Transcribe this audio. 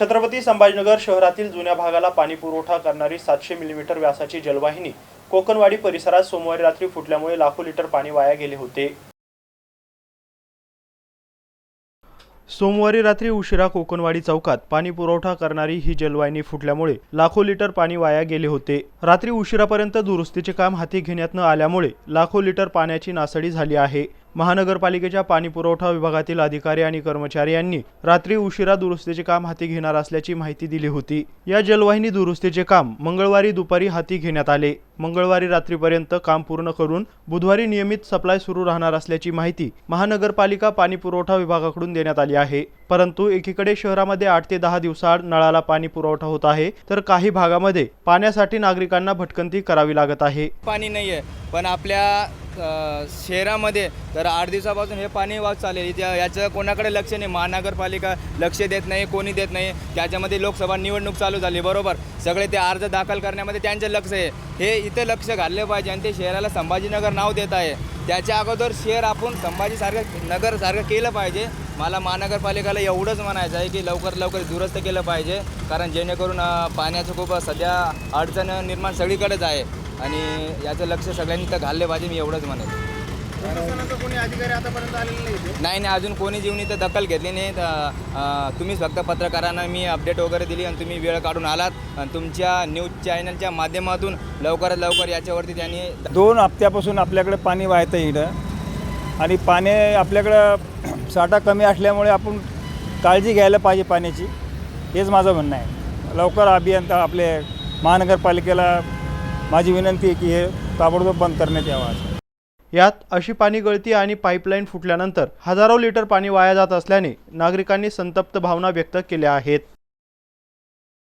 छत्रपती संभाजीनगर शहरातील जुन्या भागाला पाणी पुरवठा करणारी सातशे मिलीमीटर व्यासाची जलवाहिनी कोकणवाडी परिसरात सोमवारी रात्री फुटल्यामुळे लाखो लिटर पाणी वाया गेले होते. सोमवारी रात्री उशिरा कोकणवाडी चौकात पाणी पुरवठा करणारी ही जलवाहिनी फुटल्यामुळे लाखो लिटर पाणी वाया गेले होते. रात्री उशिरापर्यंत दुरुस्तीचे काम हाती घेण्यात न आल्यामुळे लाखो लिटर पाण्याची नासडी झाली आहे. महानगरपालिकेच्या पाणी पुरवठा विभागातील अधिकारी आणि कर्मचारी यांनी रात्री उशिरा दुरुस्तीचे काम हाती घेणार असल्याची माहिती दिली होती. या जलवाहिनी दुरुस्तीचे काम मंगळवारी दुपारी हाती घेण्यात आले. मंगळवारी रात्रीपर्यंत काम पूर्ण करून बुधवारी नियमित सप्लाय सुरू राहणार असल्याची माहिती महानगरपालिका पाणी पुरवठा विभागाकडून देण्यात आली आहे. परंतु एकीकडे शहरामध्ये आठ ते दहा दिवसाआड नळाला पाणी पुरवठा होत आहे तर काही भागामध्ये पाण्यासाठी नागरिकांना भटकंती करावी लागत आहे. पाणी नाही आहे पण आपल्या शहरामध्ये तर आठ दिवसापासून हे पाणी वाच चालेल याचं कोणाकडे लक्ष नाही. महानगरपालिका लक्ष देत नाही कोणी देत नाही. त्याच्यामध्ये लोकसभा निवडणूक चालू झाली बरोबर. सगळे ते अर्ज दाखल करण्यामध्ये त्यांचं लक्ष आहे. हे तिथे लक्ष घालले पाहिजे आणि ते शहराला संभाजीनगर नाव देत आहे. त्याच्या अगोदर शहर आपण संभाजीसारखं नगरसारखं केलं पाहिजे. मला महानगरपालिकेला एवढंच म्हणायचं आहे की लवकर लवकर दुरुस्त केलं पाहिजे कारण जेणेकरून पाण्याचं खूप सध्या अडचण निर्माण सगळीकडेच आहे. आणि याचं लक्ष सगळ्यांनी तर घालले पाहिजे मी एवढंच म्हणेन. कोणी अधिकारी आतापर्यंत आलेले नाही इथे. नाही नाही अजून कोणी जीवनी तर दखल घेतली नाही. तर, अ, तुम्हीच फक्त पत्रकारांना मी अपडेट वगैरे दिली आणि तुम्ही वेळ काढून आलात. आणि तुमच्या न्यूज चॅनलच्या माध्यमातून लवकरात लवकर याच्यावरती त्यांनी दोन हप्त्यापासून आपल्याकडे पाणी वाहतं इकडं आणि पाणी आपल्याकडं साठा कमी असल्यामुळे आपण काळजी घ्यायला पाहिजे पाण्याची. हेच माझं म्हणणं आहे. लवकर अभियंता आपले महानगरपालिकेला माझी विनंती आहे की हे ताबडतोब बंद करण्यात यावं असं. यात अशी पाणी गळती आणि पाईपलाईन फुटल्यानंतर हजारो लिटर पाणी वाया जात असल्याने नागरिकांनी संतप्त भावना व्यक्त केल्या आहेत.